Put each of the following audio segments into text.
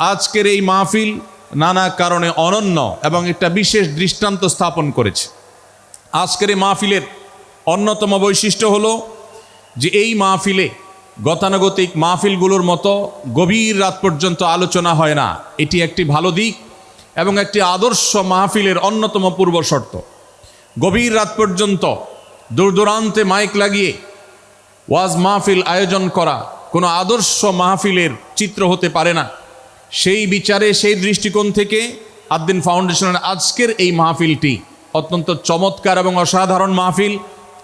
আজকের এই মাহফিল নানা কারণে অনন্য এবং একটা বিশেষ দৃষ্টান্ত স্থাপন করেছে। আজকের এই মাহফিলের অন্যতম বৈশিষ্ট্য হলো যে এই মাহফিলে গতানুগতিক মাহফিলগুলোর মতো গভীর রাত পর্যন্ত আলোচনা হয় না। এটি একটি ভালো দিক এবং একটি আদর্শ মাহফিলের অন্যতম পূর্ব শর্ত। গভীর রাত পর্যন্ত দূর দূরান্তে মাইক লাগিয়ে ওয়াজ মাহফিল আয়োজন করা কোনো আদর্শ মাহফিলের চিত্র হতে পারে না। সেই বিচারে, সেই দৃষ্টিকোণ থেকে আদ্দিন ফাউন্ডেশনের আজকের এই মাহফিলটি অত্যন্ত চমৎকার এবং অসাধারণ মাহফিল।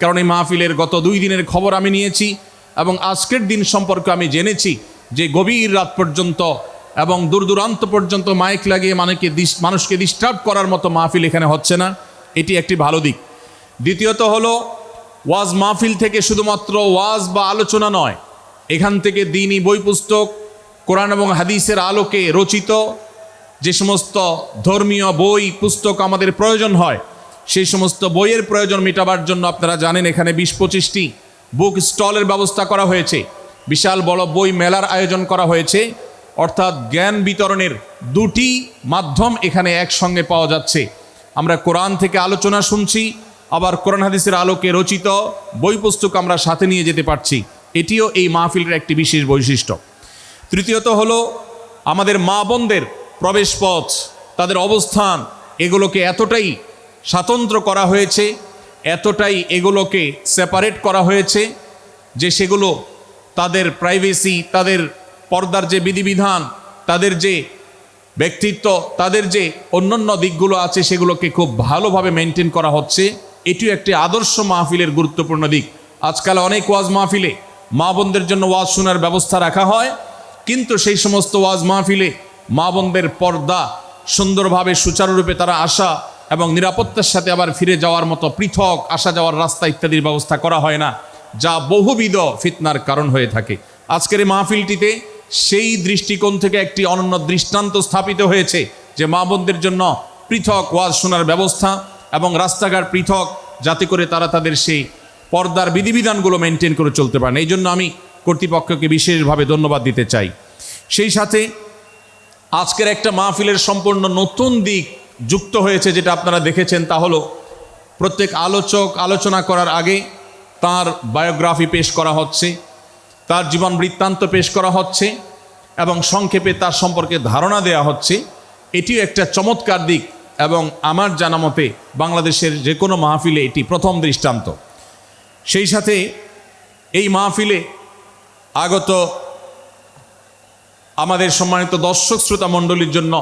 কারণ এই মাহফিলের গত দুই দিনের খবর আমি নিয়েছি এবং আজকের দিন সম্পর্কে আমি জেনেছি যে গভীর রাত পর্যন্ত এবং দূর দূরান্ত পর্যন্ত মাইক লাগিয়ে মানুষকে মানুষকে ডিস্টার্ব করার মতো মাহফিল এখানে হচ্ছে না। এটি একটি ভালো দিক। দ্বিতীয়ত হলো, ওয়াজ মাহফিল থেকে শুধুমাত্র ওয়াজ বা আলোচনা নয়, এখান থেকে দিনই বই পুস্তক কোরআন এবং হাদিসের আলোকে রচিত যে সমস্ত ধর্মীয় বই, পুস্তক আমাদের প্রয়োজন হয়, সেই সমস্ত বইয়ের প্রয়োজন মেটাবার জন্য আপনারা জানেন এখানে বিশ পঁচিশটি বুক স্টলের ব্যবস্থা করা হয়েছে। বিশাল বড় বই মেলার আয়োজন করা হয়েছে। অর্থাৎ জ্ঞান বিতরণের দুটি মাধ্যম এখানে একসঙ্গে পাওয়া যাচ্ছে। আমরা কোরআন থেকে আলোচনা শুনছি, আবার কোরআন হাদিসের আলোকে রচিত বই পুস্তক আমরা সাথে নিয়ে যেতে পারছি। এটিও এই মাহফিলের একটি বিশেষ বৈশিষ্ট্য। তৃতীয়ত হলো আমাদের মা বোনদের প্রবেশ পথ, তাদের অবস্থান, এগুলোকে এতটাই স্বাতন্ত্র করা হয়েছে, এতটাই এগুলোকে সেপারেট করা হয়েছে যে সেগুলো তাদের প্রাইভেসি তাদের পর্দার যে বিধিবিধান, তাদের যে ব্যক্তিত্ব, তাদের যে অন্যান্য দিকগুলো আছে সেগুলোকে খুব ভালোভাবে মেনটেন করা হচ্ছে। এটিও একটি আদর্শ মাহফিলের গুরুত্বপূর্ণ দিক। আজকাল অনেক ওয়াজ মাহফিলে মা বোনদের জন্য ওয়াজ শোনার ব্যবস্থা রাখা হয়। কিন্তু সেই সমস্ত ওয়াজ মাহফিলে মা বোনদের পর্দা সুন্দরভাবে, সুচারুরূপে তারা আসা এবং নিরাপত্তার সাথে আবার ফিরে যাওয়ার মতো পৃথক আসা যাওয়ার রাস্তা ইত্যাদির ব্যবস্থা করা হয় না, যা বহুবিধ ফিতনার কারণ হয়ে থাকে। আজকের এই মাহফিলটিতে সেই দৃষ্টিকোণ থেকে একটি অনন্য দৃষ্টান্ত স্থাপিত হয়েছে যে মা বোনদের জন্য পৃথক ওয়াজ শোনার ব্যবস্থা এবং রাস্তাঘাট পৃথক, যাতে করে তারা তাদের সেই পর্দার বিধিবিধানগুলো মেনটেন করে চলতে পারেন। এই জন্য আমি কর্তৃপক্ষকে বিশেষভাবে ধন্যবাদ দিতে চাই। সেই সাথে আজকের একটা মাহফিলের সম্পূর্ণ নতুন দিক যুক্ত হয়েছে যেটা আপনারা দেখেছেন তা হলো, প্রত্যেক আলোচক আলোচনা করার আগে তার বায়োগ্রাফি পেশ করা হচ্ছে, তার জীবন বৃত্তান্ত পেশ করা হচ্ছে এবং সংক্ষেপে তার সম্পর্কে ধারণা দেওয়া হচ্ছে। এটিও একটা চমৎকার দিক এবং আমার জানা মতে বাংলাদেশের যে কোনো মাহফিলে এটি প্রথম দৃষ্টান্ত। সেই সাথে এই মাহফিলে আগত আমাদের সম্মানিত দর্শক শ্রোতা মণ্ডলীর জন্য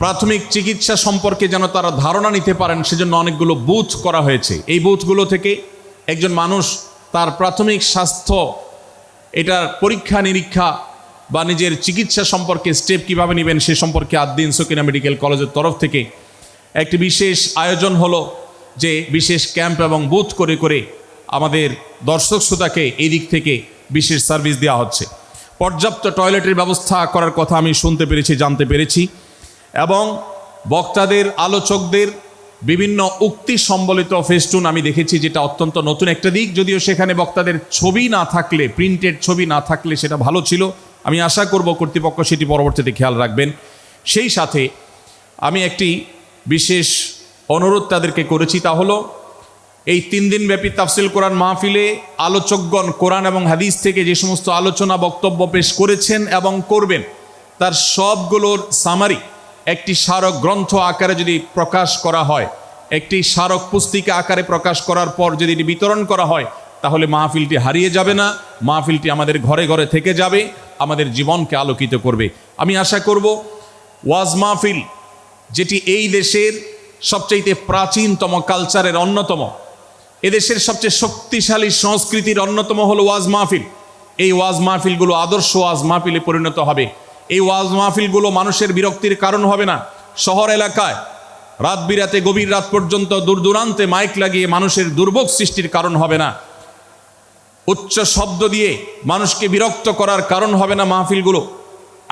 প্রাথমিক চিকিৎসা সম্পর্কে যেন তারা ধারণা নিতে পারেন, সেজন্য অনেকগুলো বুথ করা হয়েছে। এই বুথগুলো থেকে একজন মানুষ তার প্রাথমিক স্বাস্থ্য, এটার পরীক্ষা, নিরীক্ষা বা নিজের চিকিৎসা সম্পর্কে স্টেপ কীভাবে নেবেন, সে সম্পর্কে আদ্দিন সকিনা মেডিকেল কলেজের তরফ থেকে একটি বিশেষ আয়োজন হলো যে বিশেষ ক্যাম্প এবং বুথ করে করে আমাদের দর্শক শ্রোতাকে এই দিক থেকে বিশেষ সার্ভিস দেওয়া হচ্ছে। পর্যাপ্ত টয়লেটের ব্যবস্থা করার কথা আমি শুনতে পেরেছি, জানতে পেরেছি এবং বক্তাদের, আলোচকদের বিভিন্ন উক্তি সম্বলিত ফেস্টুন আমি দেখেছি, যেটা অত্যন্ত নতুন একটা দিক। যদিও সেখানে বক্তাদের ছবি না থাকলে, প্রিন্টেড ছবি না থাকলে সেটা ভালো ছিল। আমি আশা করব কর্তৃপক্ষ সেটি পরবর্তীতে খেয়াল রাখবেন। সেই সাথে আমি একটি বিশেষ অনুরোধ তাদেরকে করেছি। তা হলো এই তিন দিন ব্যাপী তাফসিল কোরআন মাহফিলে আলোচকগণ কোরআন এবং হাদিস থেকে যে সমস্ত আলোচনা, বক্তব্য পেশ করেছেন এবং করবেন, তার সবগুলোর সামারি একটি স্মারক গ্রন্থ আকারে যদি প্রকাশ করা হয়, একটি স্মারক পুস্তিকা আকারে প্রকাশ করার পর যদি এটি বিতরণ করা হয়, তাহলে মাহফিলটি হারিয়ে যাবে না, মাহফিলটি আমাদের ঘরে ঘরে থেকে যাবে, আমাদের জীবনকে আলোকিত করবে। আমি আশা করব ওয়াজ মাহফিল, যেটি এই দেশের সবচাইতে প্রাচীনতম কালচারের অন্যতম এদেশের সবচেয়ে শক্তিশালী সংস্কৃতির অন্যতম হলো ওয়াজ মাহফিল। এই ওয়াজ মাহফিলগুলো আদর্শ ওয়াজ মাহফিলে পরিণত হবে। এই ওয়াজ মাহফিলগুলো মানুষের বিরক্তির কারণ হবে না। শহর এলাকায় রাত বিরাতে গভীর রাত পর্যন্ত দূর দূরান্তে মাইক লাগিয়ে মানুষের দুর্ভোগ সৃষ্টির কারণ হবে না। উচ্চ শব্দ দিয়ে মানুষকে বিরক্ত করার কারণ হবে না মাহফিলগুলো।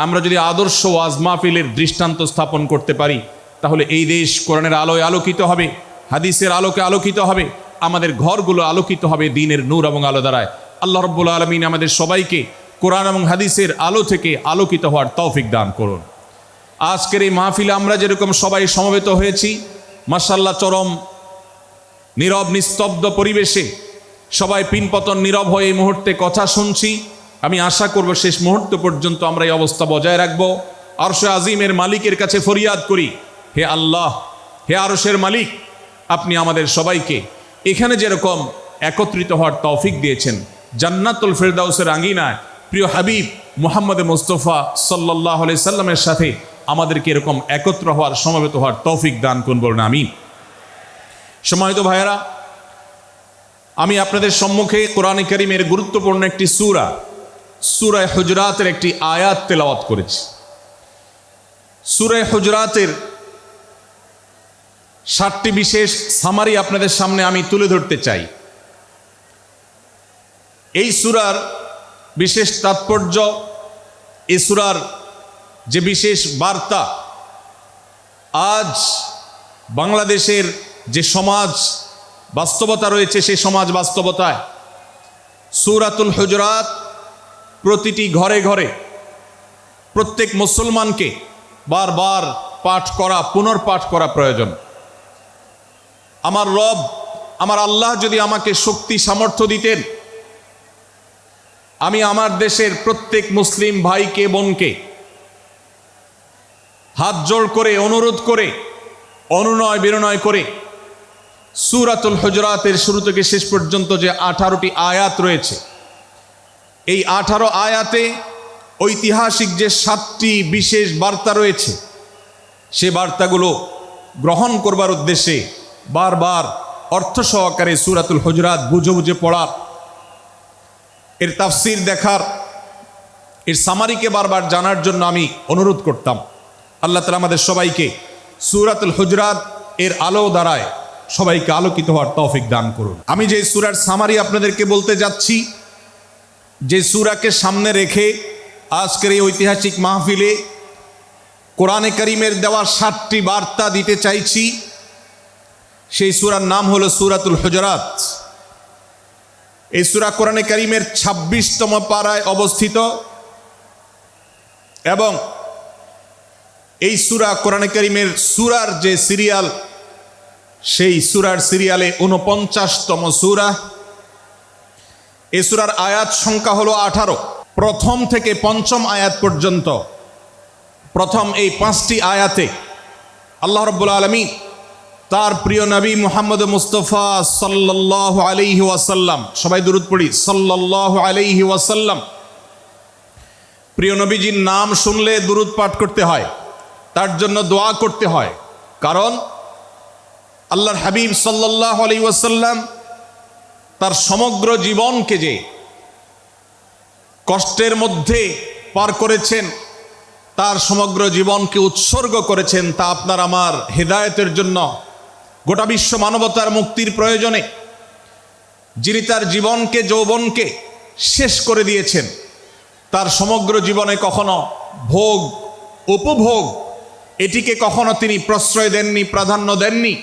আমরা যদি আদর্শ ওয়াজ মাহফিলের দৃষ্টান্ত স্থাপন করতে পারি, তাহলে এই দেশ কোরআনের আলোয় আলোকিত হবে, হাদিসের আলোকে আলোকিত হবে আমাদের ঘরগুলো আলোকিত হবে দিনের নূর এবং আলো দ্বারায়। আল্লাহ রব্বুল আলমিন আমাদের সবাইকে কোরআন এবং হাদিসের আলো থেকে আলোকিত হওয়ার তৌফিক দান করুন। আজকের এই মাহফিলে আমরা যেরকম সবাই সমবেত হয়েছি মাসাল্লাহ চরম নীরব, নিস্তব্ধ পরিবেশে সবাই পিনপতন নীরব হয়ে এই মুহূর্তে কথা শুনছি। আমি আশা করব শেষ মুহূর্ত পর্যন্ত আমরা এই অবস্থা বজায় রাখব। আরশ আজিমের মালিকের কাছে ফরিয়াদ করি, হে আল্লাহ, হে আরশের মালিক, আপনি আমাদের সবাইকে এখানে যেরকম একত্রিত হওয়ার তৌফিক দিয়েছেন, জান্নাতুল ফেরদাউসের আঙ্গিনায় প্রিয় হাবিব মুহাম্মদ মুস্তফা সাল্লাহ সাল্লামের সাথে আমাদেরকে এরকম একত্র হওয়ার, সমবেত হওয়ার তৌফিক দান করুন বলুন, আমিন। সময়ত ভাইয়েরা, আমি আপনাদের সম্মুখে কোরআন করিমের গুরুত্বপূর্ণ একটি সুরা, সুরায় হুজরাতের একটি আয়াত তেলাওয়াত করেছি। সুরায় হুজরাতের সাতটি বিশেষ সামারি আপনাদের সামনে আমি তুলে ধরতে চাই। এই সুরার বিশেষ তাৎপর্য, এই সুরার যে বিশেষ বার্তা, আজ বাংলাদেশের যে সমাজ বাস্তবতা রয়েছে, সেই সমাজ বাস্তবতায় সুরাতুল হুজরাত প্রতিটি ঘরে ঘরে প্রত্যেক মুসলমানকে বারবার পাঠ করা, পুনর্পাঠ করা প্রয়োজন। আমার রব, আমার আল্লাহ যদি আমাকে শক্তি, সামর্থ্য দিতেন, আমি আমার দেশের প্রত্যেক মুসলিম ভাইকে, বোনকে হাত জোড় করে, অনুরোধ করে, অনুনয় বিনয় করে সুরাতুল হজরাতের শুরু থেকে শেষ পর্যন্ত যে আঠারোটি আয়াত রয়েছে, এই আঠারো আয়াতে ঐতিহাসিক যে সাতটি বিশেষ বার্তা রয়েছে, সে বার্তাগুলো গ্রহণ করবার উদ্দেশ্যে বারবার অর্থ সহকারে সুরাতুল হজরাত বুঝে বুঝে পড়ার, এর তাফসির দেখার, এর সামারিকে বারবার জানার জন্য আমি অনুরোধ করতাম। আল্লাহ তালা আমাদের সবাইকে সুরাতুল হুজরাত এর আলো দ্বারায় সবাইকে আলোকিত হওয়ার তৌফিক দান করুন। আমি যে সুরার সামারি আপনাদেরকে বলতে যাচ্ছি, যে সুরাকে সামনে রেখে আজকের এই ঐতিহাসিক মাহফিলে কোরআনে করিমের দেওয়া সাতটি বার্তা দিতে চাইছি। সেই সুরার নাম হলো সুরাতুল হজরাত। এই সুরা কোরআনে করিমের ছাব্বিশতম পাড়ায় অবস্থিত এবং এই সুরা কোরআনে করিমের সুরার যে সিরিয়াল, সেই সুরার সিরিয়ালে উনপঞ্চাশতম সুরা। এই সুরার আয়াত সংখ্যা হলো আঠারো। প্রথম থেকে পঞ্চম আয়াত পর্যন্ত, প্রথম এই পাঁচটি আয়াতে আল্লাহ রব্বুল আলমী তার প্রিয় নবী মুহাম্মদ মুস্তফা সাল্লাহ আলাইহি ওয়াসাল্লাম, সবাই দূরত পড়ি সাল্লাহ আলাইহি ওয়াসাল্লাম। প্রিয় নবীজির নাম শুনলে দুরুদ পাঠ করতে হয়, তার জন্য দোয়া করতে হয়। কারণ আল্লাহর হাবিব সাল্লাহ আলাই ওয়াসাল্লাম তার সমগ্র জীবনকে যে কষ্টের মধ্যে পার করেছেন, তার সমগ্র জীবনকে উৎসর্গ করেছেন, তা আপনার আমার হেদায়তের জন্য গোটা বিশ্ব মানবতার মুক্তির প্রয়োজনে যিনি তার জীবনকে, যৌবনকে শেষ করে দিয়েছেন, তার সমগ্র জীবনে কখনো ভোগ, উপভোগ, এটিকে কখনো তিনি প্রশ্রয় দেননি, প্রাধান্য দেননি।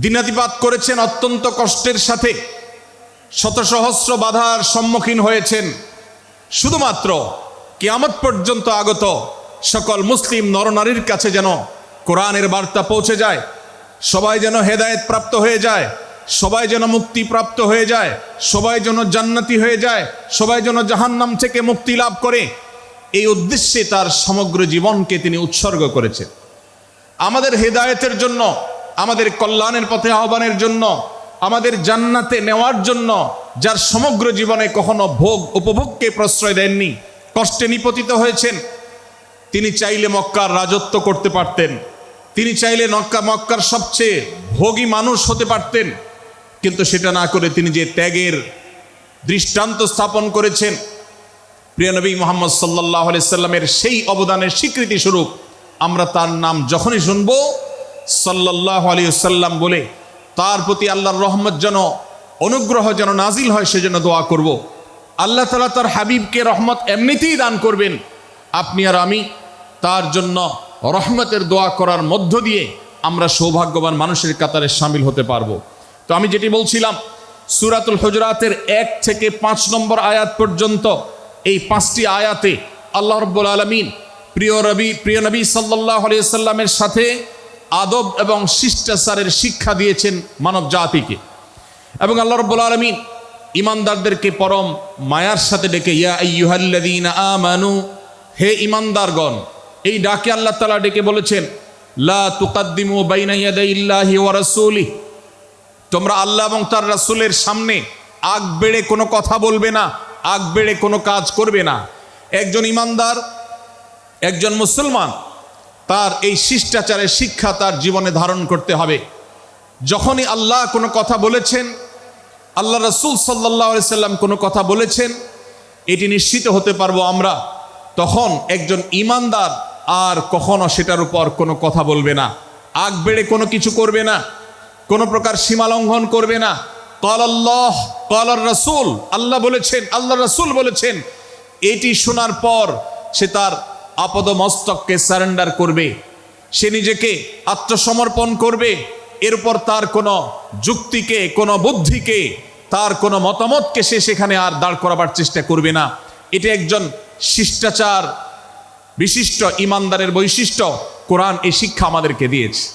দিনাতিপাত করেছেন, অত্যন্ত কষ্টের সাথে শত সহস্র বাধার সম্মুখীন হয়েছেন। শুধুমাত্র কিয়ামত পর্যন্ত আগত সকল মুসলিম নরনারীর কাছে যেন কোরআনের বার্তা পৌঁছে যায়। সবাই যেন হেদায়েত প্রাপ্ত হয়ে যায়, সবাই যেন মুক্তি প্রাপ্ত হয়ে যায়, সবাই যেন জান্নাতি হয়ে যায়, সবাই যেন জাহান্নাম থেকে মুক্তি লাভ করে। এই উদ্দেশ্যে তার সমগ্র জীবনকে তিনি উৎসর্গ করেছেন। আমাদের হেদায়েতের জন্য, আমাদের কল্যাণের পথে আহ্বানের জন্য, আমাদের জান্নাতে নেওয়ার জন্য, যার সমগ্র জীবনে কখনো ভোগ উপভোগকে প্রশ্রয় দেননি, কষ্টে নিপতিত হয়েছেন, তিনি চাইলে মক্কার রাজত্ব করতে পারতেন। তিনি চাইলে মক্কা মক্কার সবচেয়ে ভোগী মানুষ হতে পারতেন কিন্তু সেটা না করে তিনি যে ত্যাগের দৃষ্টান্ত স্থাপন করেছেন, প্রিয় নবী মোহাম্মদ সাল্লাহ সাল্লামের সেই অবদানের স্বীকৃতি স্বরূপ আমরা তার নাম যখনই শুনব সাল্লাহ সাল্লাম বলে তার প্রতি আল্লাহর রহমত যেন, অনুগ্রহ যেন নাজিল হয় সেজন্য দোয়া করব। আল্লাহ তালা তার হাবিবকে রহমত এমনিতেই দান করবেন আপনি আর আমি তার জন্য রহমতের দোয়া করার মধ্য দিয়ে আমরা সৌভাগ্যবান মানুষের কাতারে সামিল হতে পারব। তো আমি যেটি বলছিলাম, সুরাতুল হজরাতের এক থেকে পাঁচ নম্বর আয়াত পর্যন্ত এই পাঁচটি আয়াতে আল্লাহ রব্বুল আলমিন প্রিয় রবি, প্রিয় নবী সাল্লাহ সাল্লামের সাথে আদব এবং শিষ্টাচারের শিক্ষা দিয়েছেন মানব জাতিকে। এবং আল্লাহ রব্বুল আলমিন ইমানদারদেরকে পরম মায়ার সাথে ডেকে, ইয়া আইয়ুহাল্লাযীন আমানু, হে ইমানদারগণ এই ডাকে আল্লাহ তালা ডেকে বলেছেন, লা তোমরা আল্লাহ এবং তার রাসূলের সামনে আগ বেড়ে কোনো কথা বলবে না, আগ বেড়ে কোনো কাজ করবে না। একজন ইমানদার, একজন মুসলমান, তার এই শিষ্টাচারের শিক্ষা তার জীবনে ধারণ করতে হবে। যখনই আল্লাহ কোনো কথা বলেছেন, আল্লাহ রসুল সাল্লাহ সাল্লাম কোনো কথা বলেছেন, এটি নিশ্চিত হতে পারব আমরা। তখন একজন ইমানদার আর কখনো সেটার উপর কোনো কথা বলবে না। আগ বেড়ে কোনো কিছু করবে না। কোনো প্রকার সীমা লঙ্ঘন করবে না। কল আল্লাহ কল রসুল। আল্লাহ বলেছেন, আল্লাহ রসুল বলেছেন, এটি শোনার পর সে তার আপদ মস্তককে সারেন্ডার করবে। সে নিজেকে আত্মসমর্পণ করবে। এরপর তার কোনো যুক্তিকে, কোনো বুদ্ধিকে, তার কোনো মতামতকে সে সেখানে আর দাঁড় করাবার চেষ্টা করবে না। এটা একজন শিষ্টাচার বিশিষ্ট ইমানদারের বৈশিষ্ট্য কোরআন এই শিক্ষা আমাদেরকে দিয়েছে।